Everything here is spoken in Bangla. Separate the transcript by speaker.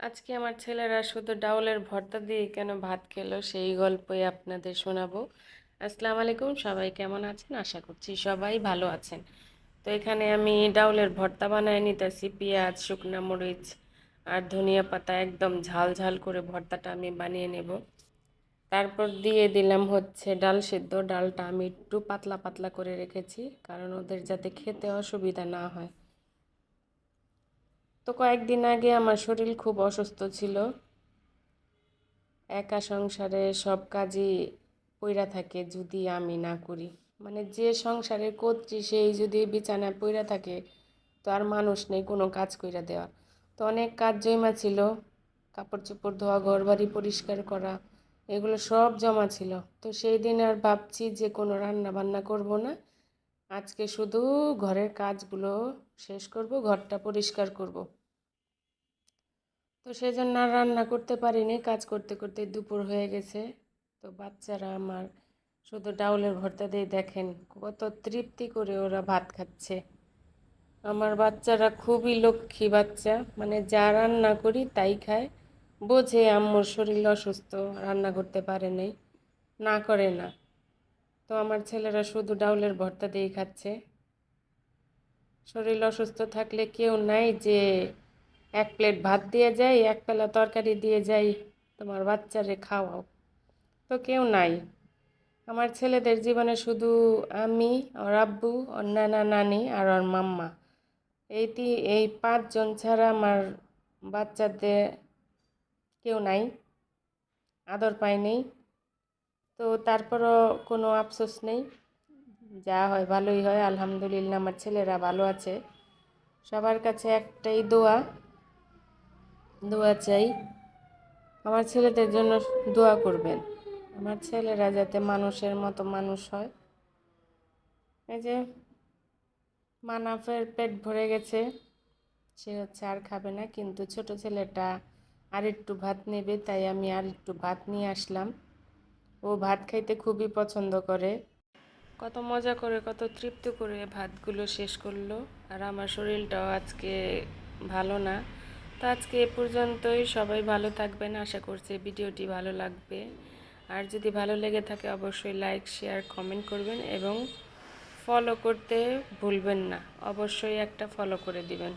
Speaker 1: আজকে আমার ছেলেরা শুধু ডাউলের ভর্তা দিয়ে কেন ভাত খেলো, সেই গল্পই আপনাদের শোনাবো। আসসালামু আলাইকুম, সবাই কেমন আছেন? আশা করছি সবাই ভালো আছেন। তো এখানে আমি ডাউলের ভর্তা বানায় নিতেছি, পেঁয়াজ, শুকনা মরিচ আর ধনিয়া পাতা, একদম ঝাল ঝাল করে ভর্তাটা আমি বানিয়ে নেব। তারপর দিয়ে দিলাম হচ্ছে ডাল সিদ্ধ। ডালটা আমি একটু পাতলা পাতলা করে রেখেছি, কারণ ওদের যাতে খেতে অসুবিধা না হয়। তো কয়েকদিন আগে আমার শরীর খুব অসুস্থ ছিল। একা সংসারে সব কাজই পইরা থাকে যদি আমি না করি। মানে যে সংসারের কর্ত্রী, সেই যদি বিছানায় পইরা থাকে, তো আর মানুষ নেই কোনো কাজ কইরা দেওয়া তো অনেক কাজ জমা ছিল কাপড় চোপড় ধোয়া ঘর বাড়ি পরিষ্কার করা, এগুলো সব জমা ছিল। তো সেই দিন আর ভাবছি যে কোনো রান্না বান্না করব না। আজকে শুধু ঘরের কাজগুলো শেষ করব, ঘরটা পরিষ্কার করব। তো সেই জন্য আর রান্না করতে পারিনি। কাজ করতে করতে দুপুর হয়ে গেছে। তো বাচ্চারা আমার শুধু ডাউলের ভর্তা দিয়ে দেখেন, কত তৃপ্তি করে ওরা ভাত খাচ্ছে। আমার বাচ্চারা খুবই লক্ষ্মী বাচ্চা মানে যা রান্না করি তাই খায়। বোঝে আম্মুর শরীর অসুস্থ, রান্না করতে পারে নাই, না করে না। তো আমার ছেলেরা শুধু ডাউলের ভর্তা দিয়েই খাচ্ছে। শরীর অসুস্থ থাকলে কেউ নাই যে এক প্লেট ভাত দিয়ে যাই, এক পেলা তরকারি দিয়ে যাই, তোমার বাচ্চারে খাওয়াও। তো কেউ নাই। আমার ছেলেদের জীবনে শুধু আমি, ওর আব্বু, ওর নানা, নানি আর ওর মাম্মা। এইটি এই পাঁচজন ছাড়া আমার বাচ্চাদের কেউ নাই, আদর পাই নেই। তো তারপরও কোনো আফসোস নেই। যা হয় ভালোই হয়, আলহামদুলিল্লাহ আমার ছেলেরা ভালো আছে। সবার কাছে একটাই দোয়া দোয়া চাই। আমার ছেলেদের জন্য দোয়া করবেন। আমার ছেলেরা যাতে মানুষের মতো মানুষ হয়। এই যে মানাফের পেট ভরে গেছে। সে হচ্ছে আর খাবে না, কিন্তু ছোট ছেলেটা আর একটু ভাত নেবে, তাই আমি আর একটু ভাত নিয়ে আসলাম। ও ভাত খাইতে খুবই পছন্দ করে। কত মজা করে, কত তৃপ্ত করে ভাতগুলো শেষ করল। আর আমার শরীরটাও আজকে ভালো না। তো আজকে এ পর্যন্তই। সবাই ভালো থাকবেন, আশা করছি ভিডিওটি ভালো লাগবে। আর যদি ভালো লেগে থাকে অবশ্যই লাইক শেয়ার কমেন্ট করবেন এবং ফলো করতে ভুলবেন না। অবশ্যই একটা ফলো করে দিবেন।